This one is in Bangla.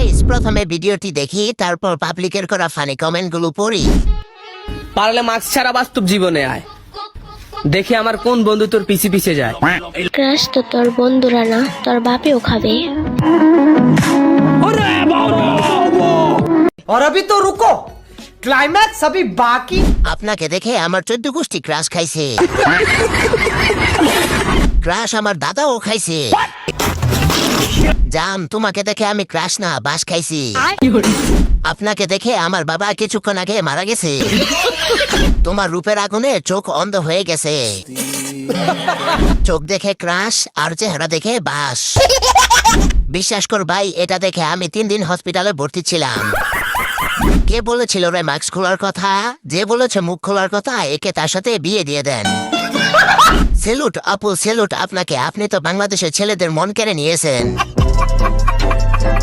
গাইস প্রথমে ভিডিওটি দেখি তারপর পাবলিকের করা ফানি কমেন্টগুলো পড়ি পারলে মাস্ক ছাড়া বাস্তব জীবনে আয় দেখে আমার কোন বন্ধু তোর পিছে পিছে যায় ক্রাশ তো তোর বন্ধুরা না তোর বাপেও খাবে और अभी तो रुको क्लाइमैक्स अभी बाकी আপনাকে দেখে আমার চোদ্দ গোষ্ঠী ক্রাশ খাইছে ক্রাশ আমার দাদাও খাইছে জান তোমাকে দেখে আমি ক্রাশ না বাস খাইছি। আপনাকে দেখে আমার বাবা কিছুক্ষণ আগে মারা গেছে। তোমার রূপের আগুনে চোখ অন্ধ হয়ে গেছে। চোখ দেখে ক্রাশ আর চেহারা দেখে বাস। বিশ্বাস কর ভাই এটা দেখে আমি তিন দিন হসপিটালে ভর্তি ছিলাম। কে বলেছিল রে মাস্ক খোলার কথা? যে বলেছে মুখ খোলার কথা একে তার সাথে বিয়ে দিয়ে দেন। সেলুট আপু সেলুট আপনাকে। আপনি তো বাংলাদেশের ছেলেদের মন কেড়ে নিয়েছেন।